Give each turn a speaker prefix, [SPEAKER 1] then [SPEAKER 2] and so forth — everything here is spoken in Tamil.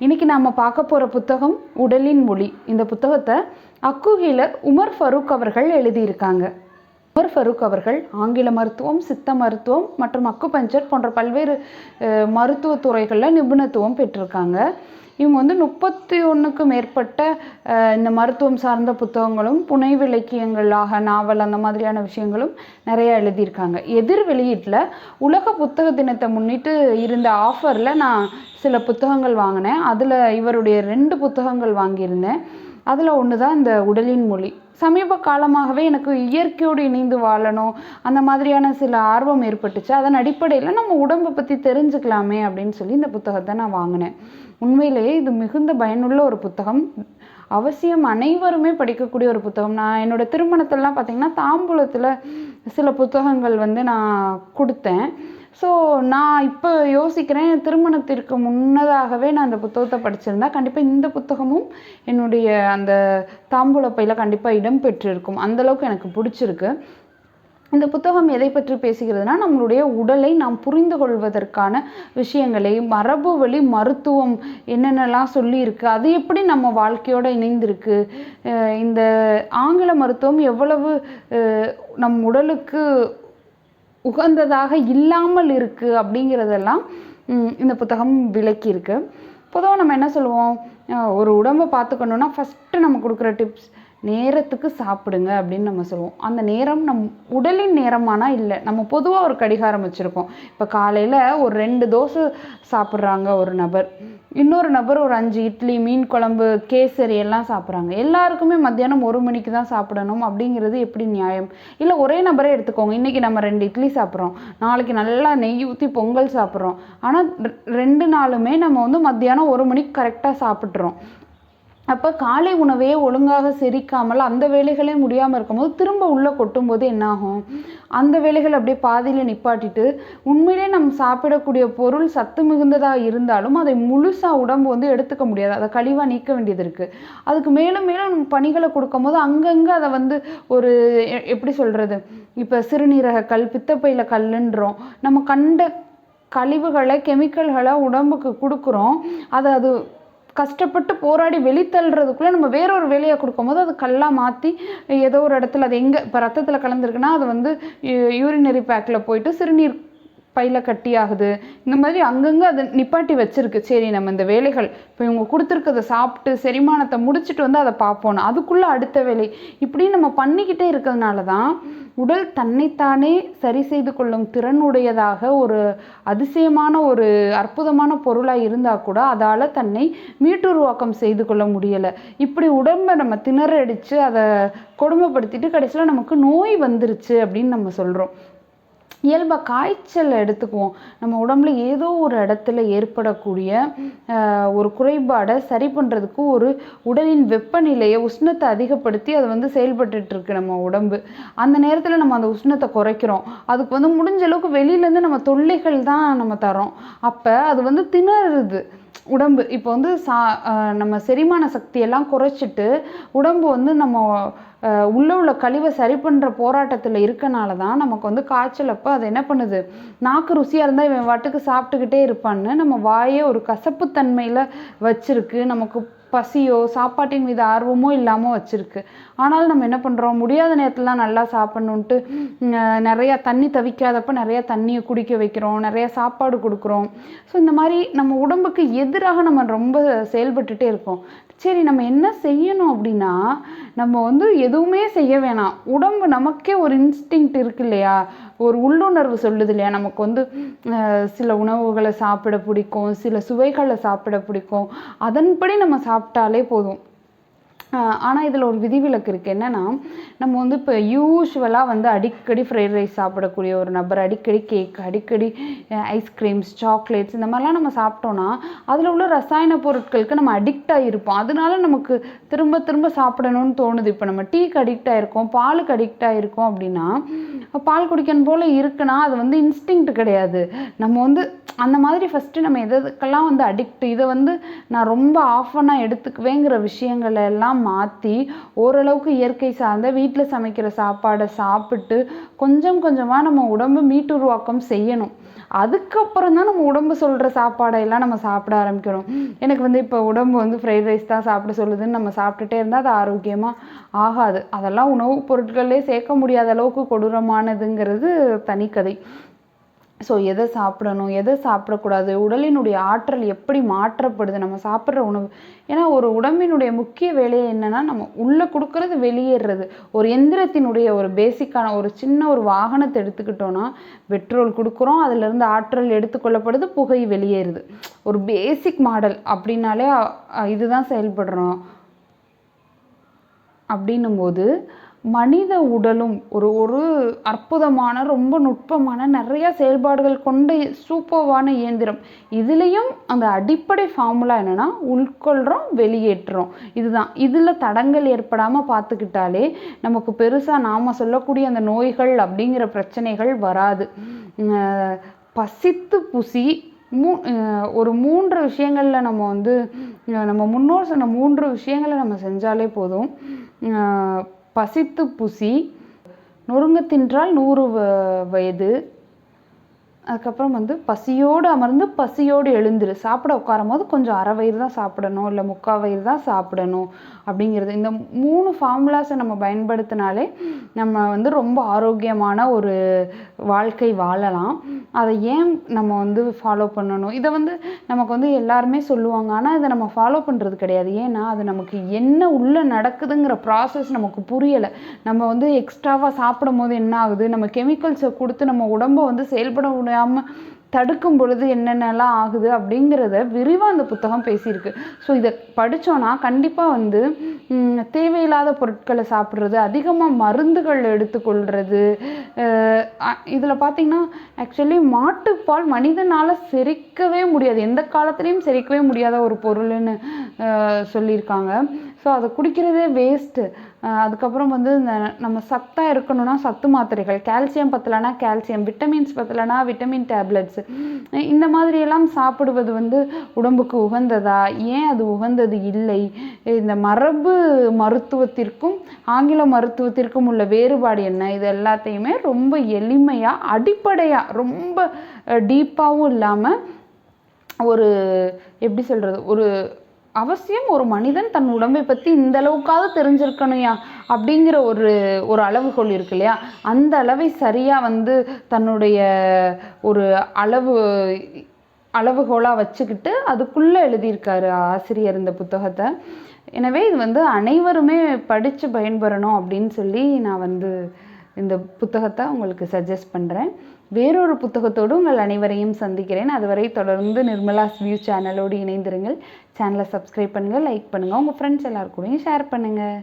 [SPEAKER 1] இன்னைக்கு நாம் பார்க்க போகிற புத்தகம் உடலின் மொழி. இந்த புத்தகத்தை அக்குகில உமர் ஃபரூக் அவர்கள் எழுதியிருக்காங்க. உமர் ஃபரூக் அவர்கள் ஆங்கில மருத்துவம் சித்த மருத்துவம் மற்றும் அக்குபஞ்சர் போன்ற பல்வேறு அஹ், மருத்துவ துறைகளில் நிபுணத்துவம் பெற்றிருக்காங்க. இவங்க வந்து முப்பத்தி ஒன்றுக்கு மேற்பட்ட இந்த மருத்துவம் சார்ந்த புத்தகங்களும் புனைவிலக்கியங்களாக நாவல் அந்த மாதிரியான விஷயங்களும் நிறைய எழுதியிருக்காங்க. எதிர் வெளியீட்டில் உலக புத்தக தினத்தை முன்னிட்டு இருந்த ஆஃபரில் நான் சில புத்தகங்கள் வாங்கினேன். அதில் இவருடைய ரெண்டு புத்தகங்கள் வாங்கியிருந்தேன். அதில் ஒன்று தான் இந்த உடலின் மொழி. சமீப காலமாகவே எனக்கு இயற்கையோடு இணைந்து வாழணும் அந்த மாதிரியான சில ஆர்வம் ஏற்பட்டுச்சு. அதன் அடிப்படையில் நம்ம உடம்பை பற்றி தெரிஞ்சுக்கலாமே அப்படின்னு சொல்லி இந்த புத்தகத்தை நான் வாங்கினேன். உண்மையிலேயே இது மிகுந்த பயனுள்ள ஒரு புத்தகம். அவசியம் அனைவருமே படிக்கக்கூடிய ஒரு புத்தகம். நான் என்னோட திருமணத்திலலாம் பார்த்தீங்கன்னா தாம்பூலத்தில் சில புத்தகங்கள் வந்து நான் கொடுத்தேன். ஸோ நான் இப்போ யோசிக்கிறேன் திருமணத்திற்கு முன்னதாகவே நான் அந்த புத்தகத்தை படிச்சிருந்தா கண்டிப்பாக இந்த புத்தகமும் என்னுடைய அந்த தாம்பூல கண்டிப்பாக இடம் பெற்றிருக்கும். அந்த அளவுக்கு எனக்கு பிடிச்சிருக்கு. இந்த புத்தகம் எதை பற்றி பேசுகிறதுனா நம்மளுடைய உடலை நாம் புரிந்து கொள்வதற்கான விஷயங்களை மரபு வழி மருத்துவம் என்னென்னலாம் சொல்லியிருக்கு அது எப்படி நம்ம வாழ்க்கையோடு இணைந்திருக்கு இந்த ஆங்கில மருத்துவம் எவ்வளவு நம் உடலுக்கு உகந்ததாக இல்லாமல் இருக்குது அப்படிங்கிறதெல்லாம் இந்த புத்தகம் விளக்கியிருக்கு. பொதுவாக நம்ம என்ன சொல்லுவோம்? ஒரு உடம்பை பார்த்துக்கணுன்னா ஃபஸ்ட்டு நம்ம கொடுக்குற டிப்ஸ் நேரத்துக்கு சாப்பிடுங்க அப்படின்னு நம்ம சொல்லுவோம். அந்த நேரம் நம் உடலின் நேரமானா இல்லை. நம்ம பொதுவாக ஒரு கடிகாரம் வச்சுருக்கோம். இப்போ காலையில் ஒரு ரெண்டு தோசை சாப்பிட்றாங்க ஒரு நபர். இன்னொரு நபர் ஒரு அஞ்சு இட்லி மீன் குழம்பு கேசரி எல்லாம் சாப்பிட்றாங்க. எல்லாருக்குமே மத்தியானம் ஒரு மணிக்கு தான் சாப்பிடணும் அப்படிங்கிறது எப்படி நியாயம்? இல்லை ஒரே நபரே எடுத்துக்கோங்க. இன்றைக்கி நம்ம ரெண்டு இட்லி சாப்பிட்றோம். நாளைக்கு நல்லா நெய் ஊற்றி பொங்கல் சாப்பிட்றோம். ஆனால் ரெண்டு நாளுமே நம்ம வந்து மத்தியானம் ஒரு மணிக்கு கரெக்டாக சாப்பிட்றோம் அப்போ காலை உணவையே ஒழுங்காக செரிக்காமல் அந்த வேலைகளே முடியாமல் இருக்கும்போது திரும்ப உள்ளே கொட்டும்போது என்னாகும்? அந்த வேலைகள் அப்படியே பாதியில் நிப்பாட்டிட்டு உண்மையிலே நம்ம சாப்பிடக்கூடிய பொருள் சத்து மிகுந்ததாக இருந்தாலும் அதை முழுசாக உடம்பு வந்து எடுத்துக்க முடியாது. அதை கழிவாக நீக்க வேண்டியது இருக்குது அதுக்கு மேலும் மேலும் நம்ம பணிகளை கொடுக்கும்போது அங்கங்கே அதை வந்து ஒரு எ- எப்படி சொல்கிறது இப்போ சிறுநீரக கல் பித்தப்பையில் கல்லுன்றோம். நம்ம கண்ட கழிவுகளை கெமிக்கல்களை உடம்புக்கு கொடுக்குறோம். அதை அது கஷ்டப்பட்டு போராடி வெளித்தள்ளுறதுக்குள்ளே நம்ம வேற ஒரு வேலையை கொடுக்கும்போது அது கல்லாக மாற்றி ஏதோ ஒரு இடத்துல அது எங்கே இப்போ ரத்தத்தில் கலந்துருக்குன்னா அது வந்து யூரினரி பேக்கில் போயிட்டு சிறுநீர் பையில் கட்டி ஆகுது. இந்த மாதிரி அங்கங்கே அதை நிப்பாட்டி வச்சுருக்கு. சரி நம்ம இந்த வேலைகள் இப்போ இவங்க கொடுத்துருக்கதை சாப்பிட்டு செரிமானத்தை முடிச்சுட்டு வந்து அதை பார்ப்போம் அதுக்குள்ளே அடுத்த வேலை. இப்படி நம்ம பண்ணிக்கிட்டே இருக்கிறதுனால தான் உடல் தன்னைத்தானே சரி செய்து கொள்ளும் திறனுடையதாக ஒரு அதிசயமான ஒரு அற்புதமான பொருளாக இருந்தால் கூட அதால் தன்னை மீட்டுருவாக்கம் செய்து கொள்ள முடியலை. இப்படி உடம்பை நம்ம திணறடிச்சு அதை கொடுமைப்படுத்திட்டு கடைசியில் நமக்கு நோய் வந்துருச்சு அப்படின்னு நம்ம சொல்கிறோம் இயல்பாக காய்ச்சல் எடுத்துக்குவோம். நம்ம உடம்புல ஏதோ ஒரு இடத்துல ஏற்படக்கூடிய ஒரு குறைபாடை சரி பண்ணுறதுக்கு ஒரு உடலின் வெப்பநிலையை உஷ்ணத்தை அதிகப்படுத்தி அது வந்து செயல்பட்டுருக்கு நம்ம உடம்பு. அந்த நேரத்தில் நம்ம அந்த உஷ்ணத்தை குறைக்கிறோம். அதுக்கு வந்து முடிஞ்ச அளவுக்கு வெளியிலேருந்து நம்ம தொல்லைகள் தான் நம்ம தரோம் அப்போ அது வந்து திணறுது. உடம்பு இப்போ வந்து சா நம்ம செரிமான சக்தியெல்லாம் குறைச்சிட்டு உடம்பு வந்து நம்ம உள்ளே உள்ள உள்ள கழிவை சரி பண்ணுற போராட்டத்தில் இருக்கனால தான் நமக்கு வந்து காய்ச்சல் அப்போ அது என்ன பண்ணுது? நாக்கு ருசியாக இருந்தால் இவன் வாட்டுக்கு சாப்பிட்டுக்கிட்டே இருப்பான்னு நம்ம வாயே ஒரு கசப்புத்தன்மையில் வச்சிருக்கு. நமக்கு பசியோ சாப்பாட்டின் மீது ஆர்வமோ இல்லாமல் வச்சுருக்கு. ஆனாலும் நம்ம என்ன பண்ணுறோம் முடியாத நேரத்தில் நல்லா சாப்பிட்ணுன்ட்டு நிறையா தண்ணி தவிக்காதப்ப நிறையா தண்ணியை குடிக்க வைக்கிறோம். நிறையா சாப்பாடு கொடுக்குறோம். ஸோ இந்த மாதிரி நம்ம உடம்புக்கு எதிராக நம்ம ரொம்ப செயல்பட்டுட்டே இருக்கோம். சரி நம்ம என்ன செய்யணும் அப்படின்னா நம்ம வந்து எதுவுமே செய்ய வேணாம். உடம்பு நமக்கே ஒரு இன்ஸ்டிங்க்ட் இருக்கு இல்லையா? ஒரு உள்ளுணர்வு சொல்லுது இல்லையா? நமக்கு வந்து சில உணவுகளை சாப்பிட பிடிக்கும் சில சுவைகளை சாப்பிட பிடிக்கும். அதன்படி நம்ம சாப்பிட்டாலே போதும். ஆனால் இதில் ஒரு விதிவிலக்கு இருக்குது என்னென்னா நம்ம வந்து இப்போ யூஸ்வலாக வந்து அடிக்கடி ஃப்ரைட் ரைஸ் சாப்பிடக்கூடிய ஒரு நபர் அடிக்கடி கேக் அடிக்கடி ஐஸ்கிரீம்ஸ் சாக்லேட்ஸ் இந்த மாதிரிலாம் நம்ம சாப்பிட்டோன்னா அதில் உள்ள ரசாயன பொருட்களுக்கு நம்ம அடிக்ட் ஆகிருப்போம் அதனால நமக்கு திரும்ப திரும்ப சாப்பிடணும்னு தோணுது. இப்போ நம்ம டீக்கு அடிக்ட் ஆகிருக்கோம் பாலுக்கு அடிக்ட் ஆகிருக்கோம் அப்படின்னா பால் குடிக்கணும் போல் இருக்குன்னா அது வந்து இன்ஸ்டிங்க்ட் கிடையாது. நம்ம வந்து அந்த மாதிரி ஃபஸ்ட்டு நம்ம எதுக்கெல்லாம் வந்து அடிக்ட் இதை வந்து நான் ரொம்ப ஆஃபனாக எடுத்துக்குவேங்கிற விஷயங்களை எல்லாம் எல்லாம் மாற்றி ஓரளவுக்கு இயற்கை சார்ந்த வீட்டில் சமைக்கிற சாப்பாடை சாப்பிட்டு கொஞ்சம் கொஞ்சமாக நம்ம உடம்பு மீட்டுருவாக்கம் செய்யணும். அதுக்கப்புறம் தான் நம்ம உடம்பு சொல்கிற சாப்பாடையெல்லாம் நம்ம சாப்பிட ஆரம்பிக்கணும். எனக்கு வந்து இப்போ உடம்பு வந்து ஃப்ரைட் ரைஸ் தான் சாப்பிட சொல்லுதுன்னு நம்ம சாப்பிட்டுட்டே இருந்தால் அது ஆரோக்கியமாக ஆகாது. அதெல்லாம் உணவுப் பொருட்களே சேர்க்க முடியாத அளவுக்கு கொடூரமானதுங்கிறது தனிக்கதை. ஸோ எதை சாப்பிடணும் எதை சாப்பிடக்கூடாது உடலினுடைய ஆற்றல் எப்படி மாற்றப்படுது நம்ம சாப்பிட்ற உணவு. ஏன்னா ஒரு உடம்பினுடைய முக்கிய வேலையை என்னென்னா நம்ம உள்ளே கொடுக்கறது வெளியேறது. ஒரு எந்திரத்தினுடைய ஒரு பேசிக்கான ஒரு சின்ன ஒரு வாகனத்தை எடுத்துக்கிட்டோன்னா பெட்ரோல் கொடுக்குறோம் அதிலிருந்து ஆற்றல் எடுத்துக்கொள்ளப்படுது புகை வெளியேறுது. ஒரு பேசிக் மாடல் அப்படின்னாலே இதுதான் செயல்படுறோம். அப்படின்னும்போது மனித உடலும் ஒரு ஒரு அற்புதமான ரொம்ப நுட்பமான நிறைய செயல்பாடுகள் கொண்ட சூப்பர்வான இயந்திரம். இதுலேயும் அந்த அடிப்படை ஃபார்முலா என்னன்னா உட்கொள்கிறோம் வெளியேற்றுறோம். இதுதான். இதில் தடங்கள் ஏற்படாமல் பார்த்துக்கிட்டாலே நமக்கு பெருசாக நாம் சொல்லக்கூடிய அந்த நோய்கள் அப்படிங்கிற பிரச்சனைகள் வராது. பசித்து புசி மூ ஒரு மூன்று விஷயங்களில் நம்ம வந்து நம்ம முன்னோர் சொன்ன மூன்று விஷயங்களை நம்ம செஞ்சாலே போதும். பசித்து புசி நொறுங்க தின்றால் நூறு வ- வயது அதுக்கப்புறம் வந்து பசியோடு அமர்ந்து பசியோடு எழுந்துரு. சாப்பிட உட்காரும் போது கொஞ்சம் அரை வயிறு தான் சாப்பிடணும் இல்லை முக்கால் வயிறு தான் சாப்பிடணும் அப்படிங்கிறது. இந்த மூணு ஃபார்முலாஸை நம்ம பயன்படுத்தினாலே நம்ம வந்து ரொம்ப ஆரோக்கியமான ஒரு வாழ்க்கை வாழலாம். அதை ஏன் நம்ம வந்து ஃபாலோ பண்ணணும்? இதை வந்து நமக்கு வந்து எல்லாருமே சொல்லுவாங்க. ஆனால் இதை நம்ம ஃபாலோ பண்ணுறது கிடையாது. ஏன்னா அது நமக்கு என்ன உள்ளே நடக்குதுங்கிற ப்ராசஸ் நமக்கு புரியலை. நம்ம வந்து எக்ஸ்ட்ராவாக சாப்பிடும் போது என்ன ஆகுது? நம்ம கெமிக்கல்ஸை கொடுத்து நம்ம உடம்பை வந்து செயல்பட முடியாமல் தடுக்கும் பொழுது என்னென்னலாம் ஆகுது அப்படிங்கிறத விரிவாக அந்த புத்தகம் பேசியிருக்கு. ஸோ இதை படித்தோன்னா கண்டிப்பாக வந்து தேவையில்லாத பொருட்களை சாப்பிட்றது அதிகமாக மருந்துகள் எடுத்துக்கொள்கிறது இதில் பார்த்தீங்கன்னா ஆக்சுவலி மாட்டுப்பால் மனிதனால் செரிக்கவே முடியாது. எந்த காலத்துலேயும் செரிக்கவே முடியாத ஒரு பொருள்னு சொல்லியிருக்காங்க. ஸோ அதை குடிக்கிறதே வேஸ்ட்டு அதுக்கப்புறம் வந்து இந்த நம்ம சத்தாக இருக்கணும்னா சத்து மாத்திரைகள். கால்சியம் பத்தலைனா கால்சியம் விட்டமின்ஸ் பத்தலைனா விட்டமின் டேப்லெட்ஸ் இந்த மாதிரியெல்லாம் சாப்பிடுவது வந்து உடம்புக்கு உகந்ததா? ஏன் அது உகந்தது இல்லை? இந்த மரபு மருத்துவத்திற்கும் ஆங்கில மருத்துவத்திற்கும் உள்ள வேறுபாடு என்ன? இது எல்லாத்தையுமே ரொம்ப எளிமையாக அடிப்படையாக ரொம்ப டீப்பாகவும் இல்லாமல் ஒரு எப்படி சொல்கிறது ஒரு அவசியம் ஒரு மனிதன் தன் உடம்பை பற்றி இந்த அளவுக்காவது தெரிஞ்சிருக்கணுயா அப்படிங்கிற ஒரு ஒரு அளவுகோல் இருக்கு இல்லையா? அந்த அளவை சரியாக வந்து தன்னுடைய ஒரு அளவு அளவுகோலாக வச்சுக்கிட்டு அதுக்குள்ளே எழுதியிருக்காரு ஆசிரியர் இந்த புத்தகத்தை. எனவே இது வந்து அனைவருமே படித்து பயன்பெறணும் அப்படின்னு சொல்லி நான் வந்து இந்த புத்தகத்தை உங்களுக்கு சஜஸ்ட் பண்ணுறேன் வேறொரு புத்தகத்தோடு உங்கள் அனைவரையும் சந்திக்கிறேன். அதுவரை தொடர்ந்து நிர்மலாஸ் வியூ சேனலோடு இணைந்திருங்கள். சேனலை சப்ஸ்கிரைப் பண்ணுங்கள் லைக் பண்ணுங்கள் உங்கள் ஃப்ரெண்ட்ஸ் எல்லாருக்கூடையும் ஷேர் பண்ணுங்கள்